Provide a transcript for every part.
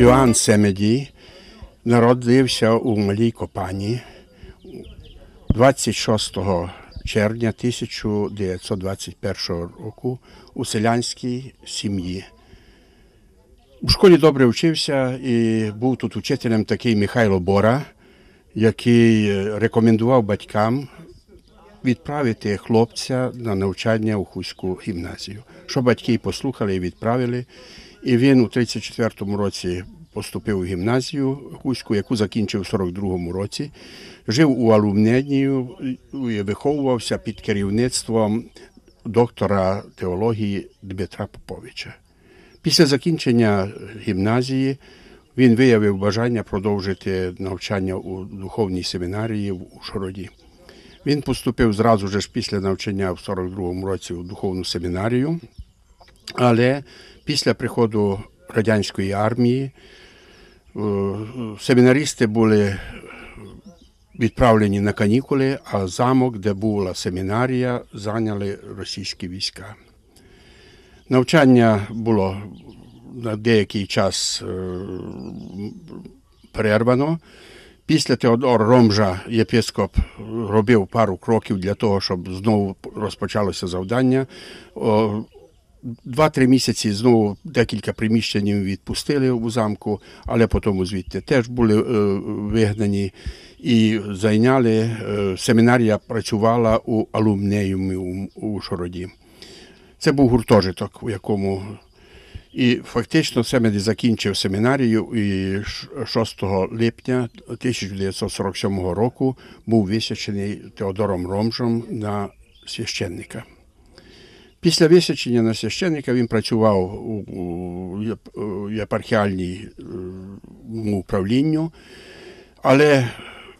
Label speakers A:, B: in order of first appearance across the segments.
A: Йоанн Семеді народився у Малій Копані 26 червня 1921 року у селянській сім'ї. У школі добре вчився і був тут учителем такий Михайло Бора, який рекомендував батькам відправити хлопця на навчання у Хуську гімназію. Що батьки послухали і відправили. І він у 34-му році поступив у гімназію Хуську, яку закінчив у 42-му році. Жив у Алумненію і виховувався під керівництвом доктора теології Дмитра Поповича. Після закінчення гімназії він виявив бажання продовжити навчання у духовній семінарії в Ушгороді. Він поступив зразу ж після навчання в 42-му році у духовну семінарію, але після приходу радянської армії е, семінарісти були відправлені на канікули, а замок, де була семінарія, зайняли російські війська. Навчання було на деякий час е, перервано. Після Теодор Ромжа єпископ робив пару кроків для того, щоб знову розпочалося завдання. Два-три місяці знову декілька приміщень відпустили у замку, але потім звідти теж були е, вигнані і зайняли. Е, семінарія працювала у алумнеюмі у, Шороді. Це був гуртожиток, у якому і фактично Семеді закінчив семінарію і 6 липня 1947 року був висячений Теодором Ромжем на священника. Після висячення на священника він працював у єпархіальному управлінню, але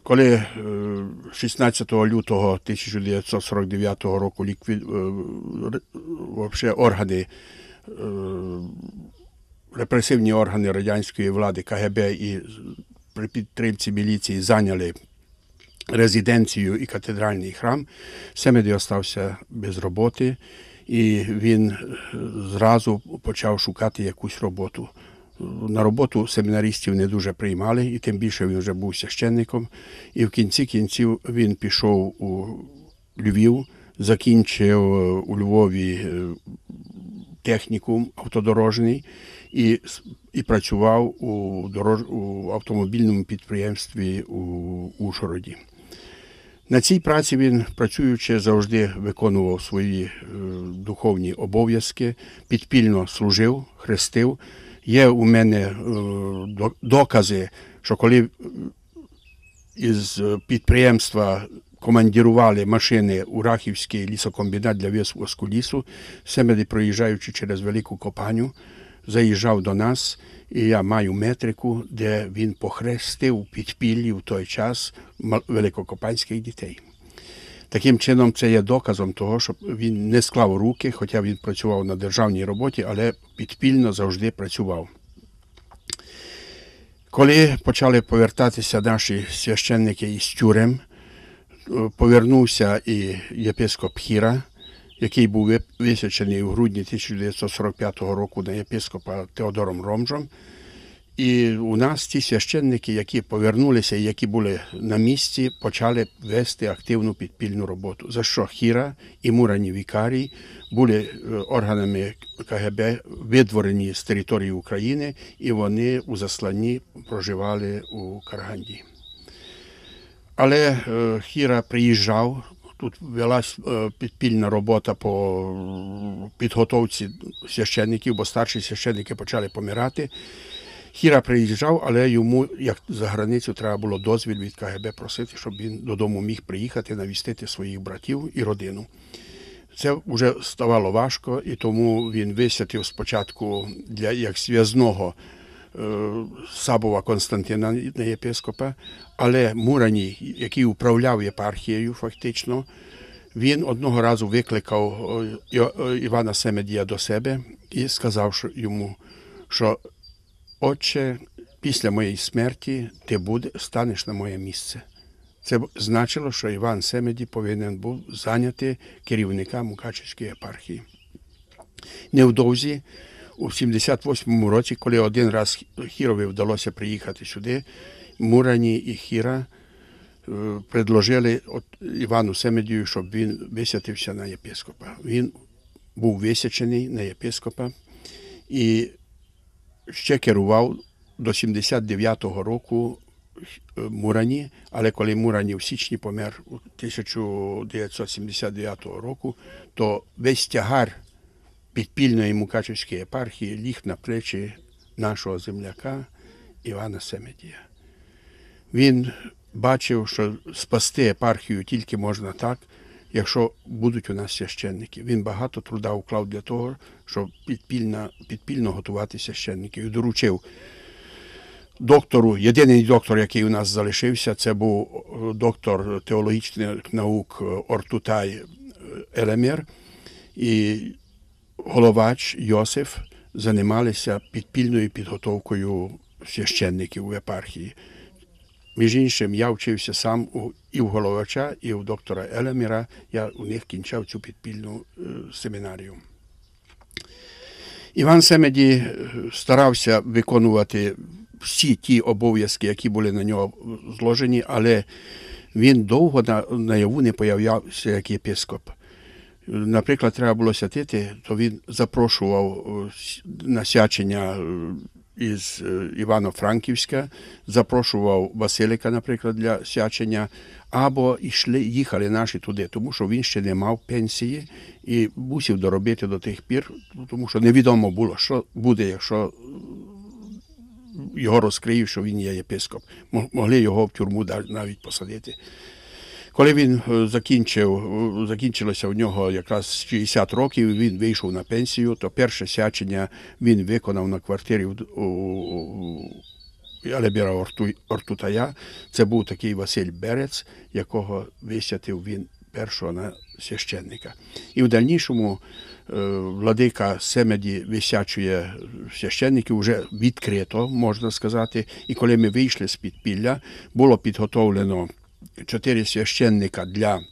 A: коли 16 лютого 1949 року ліквід... органи репресивні органи радянської влади КГБ і при підтримці міліції зайняли резиденцію і катедральний храм, Семеді остався без роботи, і він зразу почав шукати якусь роботу. На роботу семінаристів не дуже приймали, і тим більше він вже був священником. І в кінці кінців він пішов у Львів, закінчив у Львові технікум автодорожний і і працював у дорож... у автомобільному підприємстві у Ушгороді. На цій праці він, працюючи, завжди виконував свої е, духовні обов'язки, підпільно служив, хрестив. Є у мене е, докази, що коли із підприємства командірували машини у Рахівський лісокомбінат для висвозку лісу. Семеді, проїжджаючи через велику копаню, заїжджав до нас, і я маю метрику, де він похрестив підпіллі в той час великокопанських дітей. Таким чином, це є доказом того, що він не склав руки, хоча він працював на державній роботі, але підпільно завжди працював. Коли почали повертатися наші священники із тюрем, повернувся і єпископ Хіра, який був висячений у грудні 1945 року на єпископа Теодором Ромжом. І у нас ті священники, які повернулися і які були на місці, почали вести активну підпільну роботу. За що Хіра і Мурані Вікарій були е, органами КГБ видворені з території України, і вони у засланні проживали у Карганді. Але е, Хіра приїжджав, тут велась е, підпільна робота по підготовці священників, бо старші священники почали помирати. Хіра приїжджав, але йому, як за границю, треба було дозвіл від КГБ просити, щоб він додому міг приїхати, навістити своїх братів і родину. Це вже ставало важко, і тому він висвятив спочатку для як зв'язного Сабова Константина на єпископа, але Мурані, який управляв єпархією, фактично, він одного разу викликав е, е, Івана Семедія до себе і сказав йому, що Отче, після моєї смерті ти буде, станеш на моє місце. Це значило, що Іван Семеді повинен був зайняти керівника Мукачівської єпархії. Невдовзі у 78-му році, коли один раз Хірові вдалося приїхати сюди, Мурані і Хіра е, предложили Івану Семедію, щоб він висятився на єпископа. Він був висячений на єпископа і ще керував до 79-го року е, Мурані, але коли Мурані в січні помер у 1979 року, то весь тягар підпільної Мукачевської єпархії ліг на плечі нашого земляка Івана Семедія. Він бачив, що спасти епархію тільки можна так, якщо будуть у нас священники. Він багато труда вклав для того, щоб підпільно, підпільно готувати священників. І доручив доктору, єдиний доктор, який у нас залишився, це був е, доктор теологічних наук е, Ортутай Елемір і головач Йосиф займалися підпільною підготовкою священників у епархії. Між іншим, я вчився сам і в головача, і у доктора Елеміра. Я у них кінчав цю підпільну е, семінарію. Іван Семеді е, старався виконувати всі ті обов'язки, які були на нього зложені, але він довго на, наяву не появлявся як єпископ. Наприклад, треба було святити, то він запрошував е, на свячення е, із е, Івано-Франківська, запрошував Василика, наприклад, для свячення, або йшли, їхали наші туди, тому що він ще не мав пенсії і мусив доробити до тих пір, тому що невідомо було, що буде, якщо його розкриють, що він є єпископ. Могли його в тюрму навіть посадити. Коли він е, закінчив, е, закінчилося у нього якраз 60 років, він вийшов на пенсію, то перше сячення він виконав на квартирі в- у, Алебіра Орту- Ортутая. Це був такий Василь Берець, якого висятив він першого на священника. І в дальнішому е, владика Семеді висячує священників вже відкрито, можна сказати. І коли ми вийшли з підпілля, було підготовлено чотири священника для е,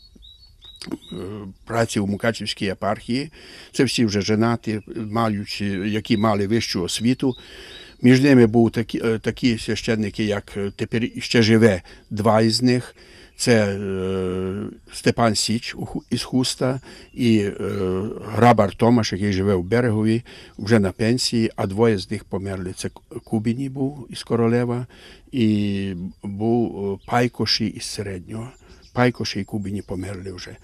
A: праці у Мукачівській єпархії. Це всі вже женаті, маючи, які мали вищу освіту. Між ними були такі, е, такі священники, як е, тепер ще живе два із них. Це е, Степан Січ із Хуста і е, Грабар Томаш, який живе в Берегові, вже на пенсії, а двоє з них померли. Це Кубіні був із Королева і був е, Пайкоші із середнього. Пайкоші і Кубіні померли вже.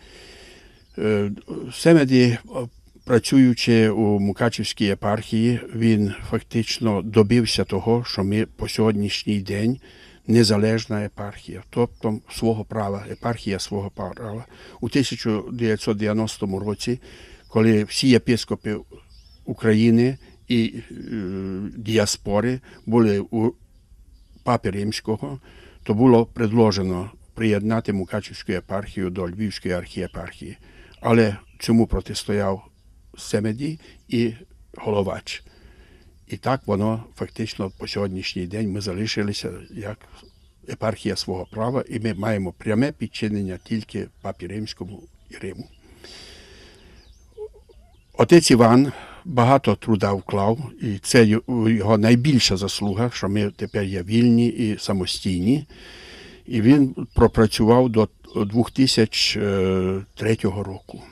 A: Е, Семеді, е, працюючи у Мукачівській єпархії, він фактично добився того, що ми по сьогоднішній день незалежна епархія, тобто свого права, епархія свого права. У 1990 році, коли всі єпископи України і е, діаспори були у папи Римського, то було предложено приєднати Мукачівську єпархію до Львівської архієпархії. Але цьому протистояв Семеді і Головач. І так воно фактично по сьогоднішній день ми залишилися як епархія свого права, і ми маємо пряме підчинення тільки папі Римському і Риму. Отець Іван багато труда вклав, і це його найбільша заслуга, що ми тепер є вільні і самостійні. І він пропрацював до 2003 року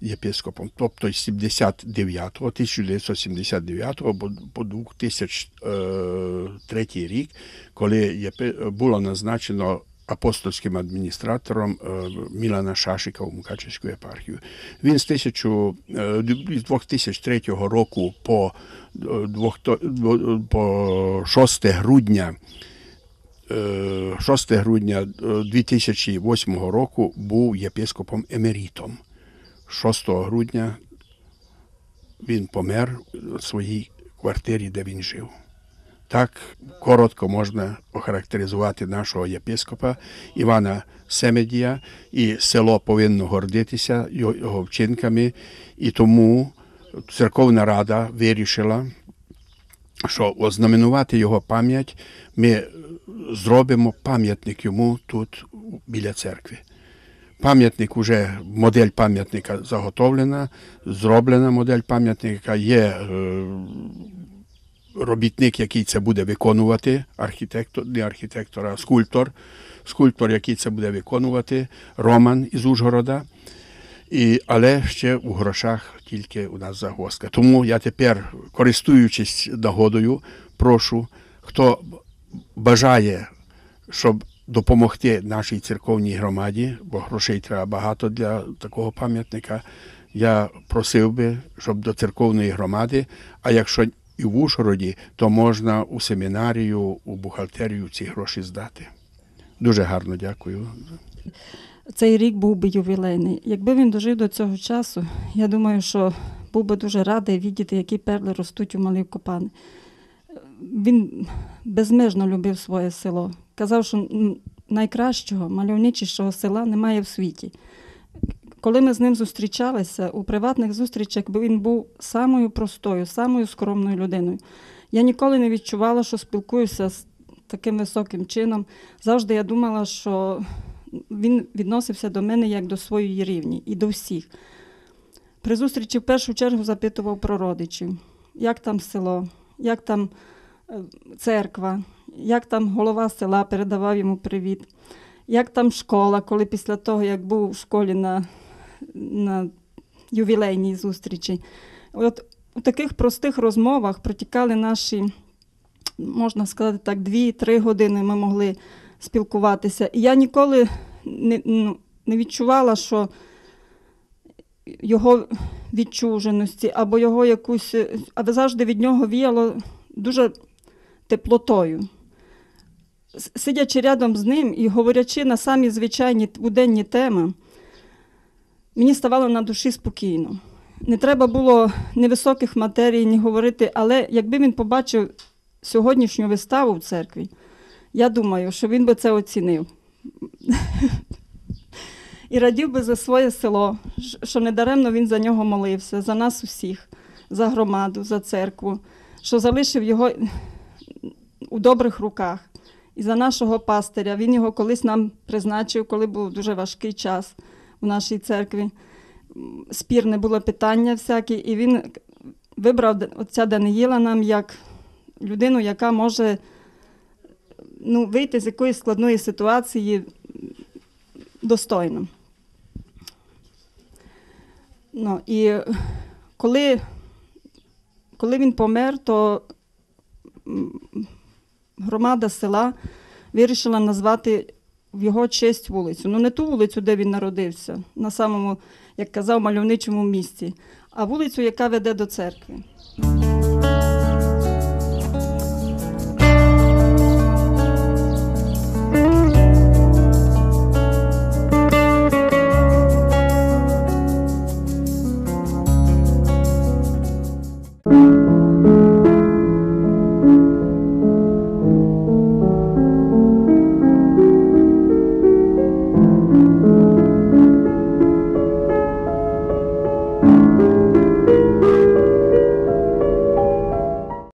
A: єпископом, тобто з 79-го, 1979 по- по 2003 рік, коли було назначено апостольським адміністратором е, Мілана Шашика у Мукачевську єпархію. Він з 1000, е, 2003 року по, е, по 6 грудня е, 6 грудня е, 2008 року був єпископом емерітом. 6 грудня він помер у своїй квартирі, де він жив. Так коротко можна охарактеризувати нашого єпископа Івана Семедія, і село повинно гордитися його вчинками, і тому церковна рада вирішила, що ознаменувати його пам'ять ми зробимо пам'ятник йому тут біля церкви. Пам'ятник уже модель пам'ятника заготовлена, зроблена модель пам'ятника. Є е, робітник, який це буде виконувати, архітектор, не архітектор, а скульптор. Скульптор, який це буде виконувати, Роман із Ужгорода. І, але ще у грошах тільки у нас загвоздка. Тому я тепер, користуючись нагодою, прошу, хто бажає, щоб допомогти нашій церковній громаді, бо грошей треба багато для такого пам'ятника. Я просив би, щоб до церковної громади, а якщо і в Ужгороді, то можна у семінарію, у бухгалтерію ці гроші здати. Дуже гарно дякую.
B: Цей рік був би ювілейний. Якби він дожив до цього часу, я думаю, що був би дуже радий віддіти, які перли ростуть у малій Копани. Він безмежно любив своє село. Казав, що найкращого, мальовничішого села немає в світі. Коли ми з ним зустрічалися у приватних зустрічах, він був самою простою, самою скромною людиною. Я ніколи не відчувала, що спілкуюся з таким високим чином. Завжди я думала, що він відносився до мене як до своєї рівні і до всіх. При зустрічі в першу чергу запитував про родичів, як там село, як там е, церква, як там голова села передавав йому привіт, як там школа, коли після того, як був в школі на, на ювілейній зустрічі. От у таких простих розмовах протікали наші, можна сказати так, дві-три години ми могли спілкуватися. І я ніколи не, ну, не відчувала, що його відчуженості або його якусь, а завжди від нього віяло дуже теплотою. Сидячи рядом з ним і говорячи на самі звичайні буденні теми, мені ставало на душі спокійно. Не треба було ні високих матерій, ні говорити, але якби він побачив сьогоднішню виставу в церкві, я думаю, що він би це оцінив. І радів би за своє село, що недаремно він за нього молився, за нас усіх, за громаду, за церкву, що залишив його у добрих руках. І за нашого пастиря. Він його колись нам призначив, коли був дуже важкий час у нашій церкві. Спірне було питання всякі, і він вибрав отця Даниїла нам як людину, яка може ну, вийти з якоїсь складної ситуації достойно. Ну, і коли, коли він помер, то громада села вирішила назвати в його честь вулицю. Ну, не ту вулицю, де він народився, на самому, як казав, мальовничому місці, а вулицю, яка веде до церкви.